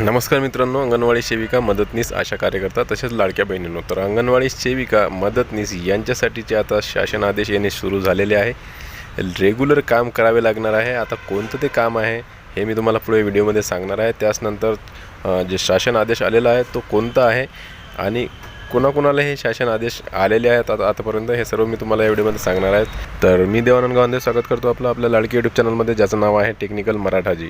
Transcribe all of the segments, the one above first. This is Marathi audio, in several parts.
नमस्कार मित्रांनो अंगणवाडी सेविका मदतनीस आशा कार्यकर्ता तसेच लाडक्या बहिणींनो. तर अंगणवाडी सेविका मदतनीस यांच्यासाठीचे आता शासन आदेश येणे सुरू झालेले आहे. रेग्युलर काम करावे लागणार आहे. आता कोणतं ते काम आहे हे मी तुम्हाला पुढे व्हिडिओमध्ये सांगणार आहे. त्याचनंतर जे शासन आदेश आलेला आहे तो कोणता आहे आणि कोणाकोणाला हे शासन आदेश आलेले आहेत आता आतापर्यंत हे सर्व मी तुम्हाला या व्हिडिओमध्ये सांगणार आहेत. तर मी देवानंद गावांदे स्वागत करतो आपलं आपल्या लाडकी यूट्यूब चॅनलमध्ये ज्याचं नाव आहे टेक्निकल मराठाजी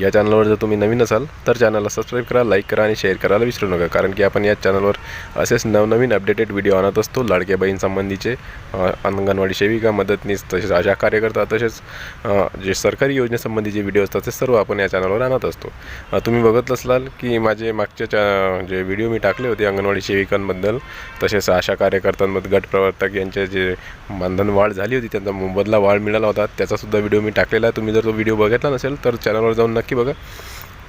या चॅनलवर जर तुम्ही नवीन असाल तर चॅनलला सबस्क्राईब करा लाईक करा आणि शेअर करायला विसरू नका कारण की आपण या चॅनलवर असेच नवनवीन अपडेटेड व्हिडिओ आणत असतो लाडक्या बहीणसंबंधीचे अंगणवाडी सेविका मदतनीस तसेच अशा कार्यकर्ता तसेच जे सरकारी योजनेसंबंधीचे व्हिडिओ असतात ते सर्व आपण या चॅनलवर आणत असतो. तुम्ही बघत असलाल की माझे मागच्या जे व्हिडिओ मी टाकले होते अंगणवाडी सेविकांबद्दल तसेच आशा कार्यकर्त्यांमध्ये गट प्रवर्तक यांचे जे मानधन वाढ झाली होती त्यांचा मोबदला वाढ मिळाला होता. त्याचासुद्धा व्हिडिओ मी टाकलेला आहे. तुम्ही जर तो व्हिडिओ बघितला नसेल तर चॅनलवर जाऊन नक्की बघा.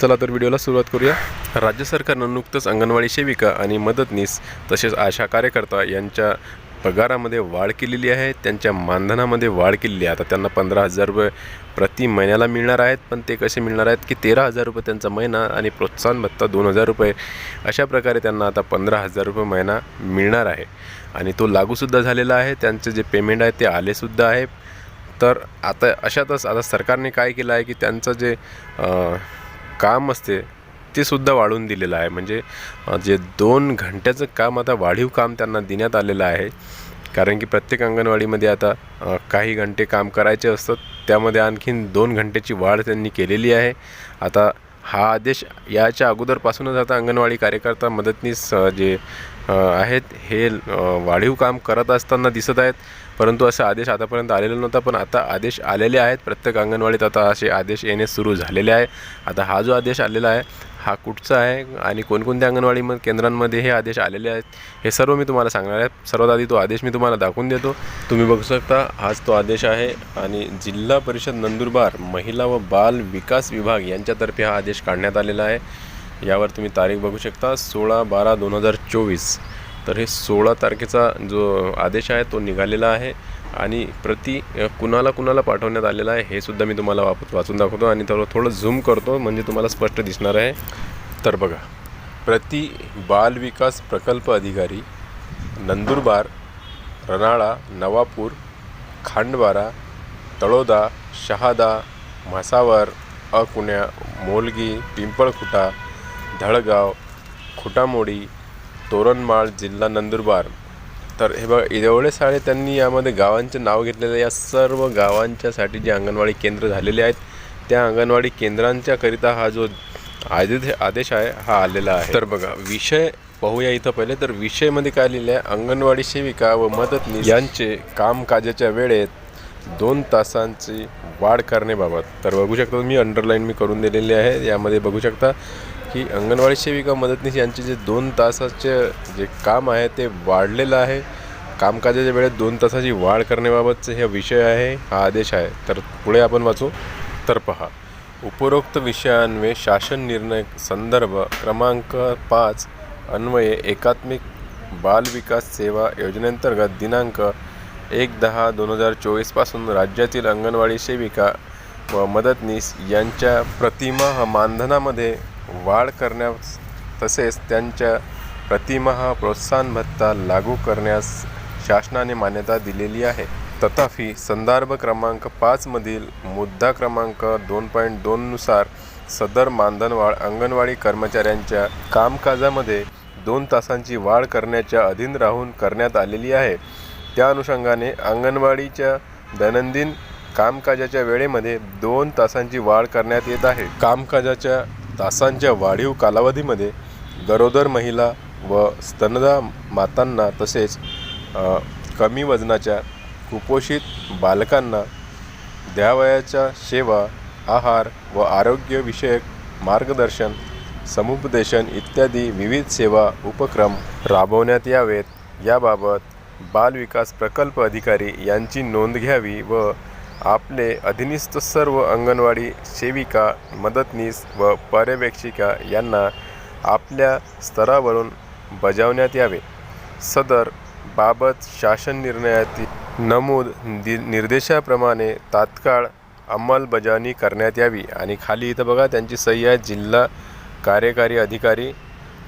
चला तर व्हिडिओला सुरुवात करूया. राज्य सरकारनं नुकतंच अंगणवाडी सेविका आणि मदतनीस तसेच आशा कार्यकर्ता यांच्या पगारामध्ये वाढ केलेली आहे त्यांच्या मानधनामध्ये वाढ केलेली आहे. आता त्यांना पंधरा हजार रुपये प्रति महिन्याला मिळणार आहेत पण ते कसे मिळणार आहेत की तेरा हजार रुपये त्यांचा महिना आणि प्रोत्साहन भत्ता दोन हजार रुपये अशा प्रकारे त्यांना आता पंधरा हजार रुपये महिना मिळणार आहे. आणि तो लागूसुद्धा झालेला आहे त्यांचं जे पेमेंट आहे ते आलेसुद्धा आहे. तर आता अशातच आता सरकारने काय केलं आहे की त्यांचं जे काम असते ते सुद्धा वाढवून दिलेलं आहे. म्हणजे जे दोन घंट्याचं काम आता वाढीव काम त्यांना देण्यात आलेलं आहे. कारण की प्रत्येक अंगणवाडीमध्ये आता काही घंटे काम करायचे असतात. त्यामध्ये आणखीन दोन घंट्याची वाढ त्यांनी केलेली आहे. आता हा आदेश याच्या अगोदरपासूनच आता अंगणवाडी कार्यकर्ता मदतनीस जे आहेत हे वाढीव काम करत असताना दिसत आहेत. परंतु असा आदेश आतापर्यंत आलेला नव्हता पण आता आदेश आलेले आहेत. प्रत्येक अंगणवाडीत आता असे आदेश येणे सुरू झालेले आहे. आता हा जो आदेश आलेला आहे हा कुठचा आहे आणि कोणकोणत्या अंगणवाडी म- केंद्रांमध्ये हे आदेश आलेले आहेत हे सर्व मी तुम्हाला सांगणार आहे. सर्वात आधी तो आदेश मी तुम्हाला दाखवून देतो. तुम्ही बघू शकता हाच तो आदेश आहे आणि जिल्हा परिषद नंदुरबार महिला व बाल विकास विभाग यांच्यातर्फे हा आदेश काढण्यात आलेला आहे. यावर तुम्ही तारीख बघू शकता सोळा बारा दोन हजार चोवीस. तर हे सोळा तारखेचा जो आदेश आहे तो निघालेला आहे आणि प्रति कुणाला कुणाला पाठवण्यात आलेला आहे हे सुद्धा मी तुम्हाला वाप वाचून दाखवतो आणि थोडं थोडं झूम करतो म्हणजे तुम्हाला स्पष्ट दिसणार आहे. तर बघा प्रति बाल विकास प्रकल्प अधिकारी नंदुरबार रनाळा नवापूर खांडवारा तळोदा शहादा म्हसावर अकुण्या मोलगी पिंपळखुटा धळगाव खुटामोडी तोरणमाळ जिल्हा नंदुरबार. तर हे बघा एवढे सारे त्यांनी यामध्ये गावांचे नाव घेतलेलं या सर्व गावांच्यासाठी जे अंगणवाडी केंद्र झालेले आहेत त्या अंगणवाडी केंद्रांच्याकरिता हा जो आदेश आदेश आहे हा आलेला आहे. तर बघा विषय पाहूया इथं पहिले. तर विषयमध्ये काय लिहिलं आहे? अंगणवाडी सेविका व मदतनीस यांचे कामकाजाच्या वेळेत दोन तासांची वाढ करण्याबाबत. तर बघू शकता तुम्ही अंडरलाईन मी करून दिलेली आहे. यामध्ये बघू शकता की अंगणवाडी सेविका मदतनीस यांचे जे दोन तासाचे जे काम आहे ते वाढलेलं आहे. कामकाजाच्या वेळेत दोन तासाची वाढ करण्याबाबतचा हे विषय आहे हा आदेश आहे. तर पुढे आपण वाचू. तर पहा. उपरोक्त विषयान्वये शासन निर्णय संदर्भ क्रमांक पाच अन्वये एकात्मिक बाल विकास सेवा योजनेअंतर्गत दिनांक एक दहा दोन हजार चोवीसपासून राज्यातील अंगणवाडी सेविका व मदतनीस यांच्या प्रतिमा मानधनामध्ये वाढ करण्यास तसेच त्यांच्या प्रतिमा प्रोत्साहन भत्ता लागू करण्यास शासनाने मान्यता दिलेली आहे. तथापि संदर्भ क्रमांक पाचमधील मुद्दा क्रमांक दोन पॉईंट दोननुसार सदर मानधनवाढ अंगणवाडी कर्मचाऱ्यांच्या कामकाजामध्ये दोन तासांची वाढ करण्याच्या अधीन राहून करण्यात आलेली आहे. त्या अनुषंगाने अंगणवाडीच्या दैनंदिन कामकाजाच्या वेळेमध्ये दोन तासांची वाढ करण्यात येत आहे. कामकाजाच्या तासांच्या वाढीव कालावधीमध्ये गरोदर महिला व स्तनदा मातांना तसेच कमी वजनाच्या कुपोषित बालकांना द्यावयाच्या सेवा आहार व आरोग्यविषयक मार्गदर्शन समुपदेशन इत्यादी विविध सेवा उपक्रम राबवण्यात यावेत. याबाबत बालविकास प्रकल्प अधिकारी यांची नोंद घ्यावी व आपले अधीनस्थ सर्व अंगणवाडी सेविका मदतनीस व पर्यवेक्षिका यांना आपल्या स्तरावरून बजावण्यात यावे. सदर बाबत शासन निर्णयातील नमूद दि निर्देशाप्रमाणे तात्काळ अंमलबजावणी करण्यात यावी. आणि खाली इथं बघा त्यांची सही आहे जिल्हा कार्यकारी अधिकारी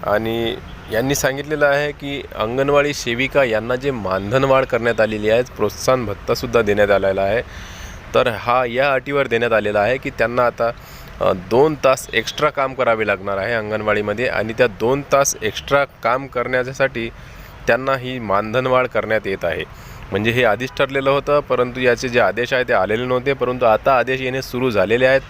आणि यांनी सांगितलेलं आहे की अंगणवाडी सेविका यांना जे मानधनवाढ करण्यात आलेली आहे प्रोत्साहन भत्तासुद्धा देण्यात आलेला आहे. तर हा या अटीवर देण्यात आलेला आहे की त्यांना आता दोन तास एक्स्ट्रा काम करावे लागणार आहे अंगणवाडीमध्ये आणि त्या दोन तास एक्स्ट्रा काम करण्यासाठी त्यांना ही मानधनवाढ करण्यात येत आहे. म्हणजे हे आधीच ठरलेलं होतं परंतु याचे जे आदेश आहे ते आलेले नव्हते परंतु आता आदेश येणे सुरू झालेले आहेत.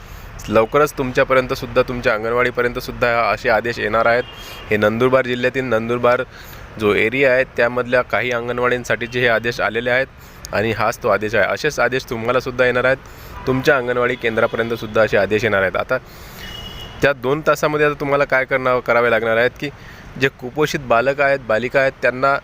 लवकरच तुमच्यापर्यंतसुद्धा तुमच्या अंगणवाडीपर्यंतसुद्धा असे आदेश येणार आहेत. हे नंदुरबार जिल्ह्यातील नंदुरबार जो एरिया आहे त्यामधल्या काही अंगणवाडींसाठीचे हे आदेश आलेले आहेत. आणि हाच तो आदेश आहे. असेच आदेश तुम्हालासुद्धा येणार आहेत. तुमच्या अंगणवाडी केंद्रापर्यंतसुद्धा असे आदेश येणार आहेत. आता त्या दोन तासामध्ये आता तुम्हाला काय करणं करावे लागणार आहेत की जे कुपोषित बालक आहेत बालिका आहेत त्यांना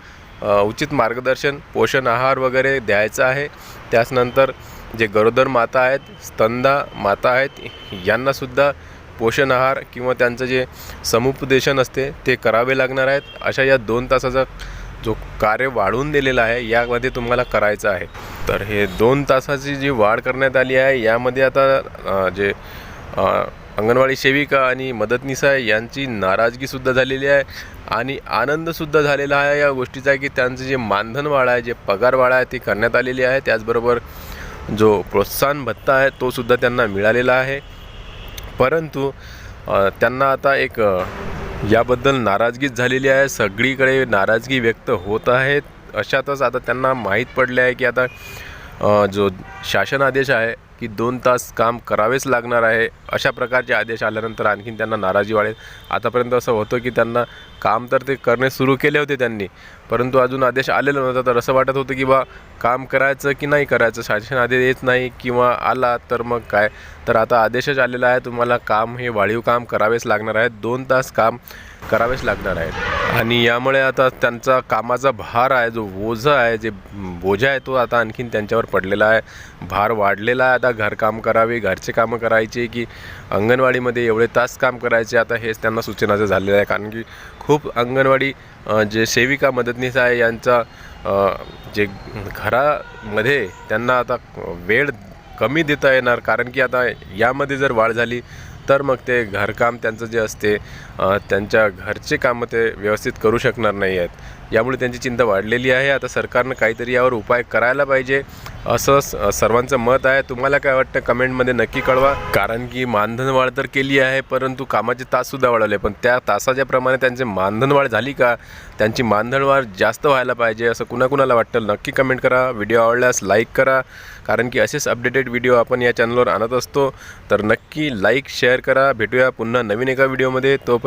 उचित मार्गदर्शन पोषण आहार वगैरे द्यायचा आहे. त्याचनंतर जे गरोदर माता आहेत स्तंदा माता आहेत यांनासुद्धा पोषण आहार किंवा त्यांचं जे समुपदेशन असते ते करावे लागणार आहेत. अशा या दोन तासाचा जो कार्य वाढवून दिलेला आहे यामध्ये तुम्हाला करायचं आहे. तर हे दोन तासाची जी वाढ करण्यात आली आहे यामध्ये आता जे अंगणवाडी सेविका आणि मदतनीस आहे यांची नाराजगीसुद्धा झालेली आहे आणि आनंदसुद्धा झालेला आहे या गोष्टीचा की त्यांचं जे मानधन वाढ आहे जे पगार वाढ आहे ती करण्यात आलेली आहे. त्याचबरोबर जो प्रोत्साहन भत्ता आहे तोसुद्धा त्यांना मिळालेला आहे. परंतु त्यांना आता एक याबद्दल नाराजगीच झालेली आहे. सगळीकडे नाराजगी व्यक्त होत आहेत अशातच आता त्यांना माहीत पडले आहे की आता जो शासन आदेश आहे की दोन तास काम करावेच लागणार आहे अशा प्रकारचे आदेश आल्यानंतर आणखीन त्यांना नाराजी वाढेल. आतापर्यंत असं होतं की त्यांना काम तर ते करणे सुरू केले होते त्यांनी परंतु अजून आदेश आलेला नव्हता. तर असं वाटत होतं की बा काम करायचं की नाही करायचं शासन आदेश येत नाही किंवा आला तर मग काय? तर आता आदेशच आलेला आहे तुम्हाला काम हे वाढीव काम करावेच लागणार आहे. दोन तास काम करावेच लागणार आहेत. आणि यामुळे आता त्यांचा कामाचा भार आहे जो ओझं आहे जे बोजा आहे तो आता आणखीन त्यांच्यावर पडलेला आहे. भार वाढलेला आहे. आता घरकाम करावे घरचे कामं करायचे की अंगणवाडीमध्ये एवढे तास काम करायचे आता हेच त्यांना सूचनाचं झालेलं आहे. कारण की खूप अंगणवाडी जे सेविका मदतनीस आहे यांचा जे घरामध्ये त्यांना आता वेळ कमी देता येणार. कारण की आता यामध्ये जर वाढ झाली तर मग ते घरकाम त्यांचं जे असते त्यांच्या घरचे कामं ते व्यवस्थित करू शकणार नाही आहेत. यामुळे त्यांची चिंता वाढलेली आहे. आता सरकारनं काहीतरी यावर उपाय करायला पाहिजे असं स- सर्वांचं मत आहे. तुम्हाला काय वाटतं? कमेंटमध्ये नक्की कळवा. कारण की मानधन वाढ तर केली आहे परंतु कामाचे ताससुद्धा वाढवले. पण त्या तासाच्या प्रमाणे त्यांचे मानधन वाढ झाली का? त्यांची मानधन वाढ जास्त व्हायला पाहिजे असं कुणाकुणाला वाटतं? नक्की कमेंट करा. व्हिडिओ आवडल्यास लाईक करा. कारण की असेच अपडेटेड व्हिडिओ आपण या चॅनलवर आणत असतो. तर नक्की लाईक शेअर करा. भेटूया पुन्हा नवीन एका व्हिडिओमध्ये.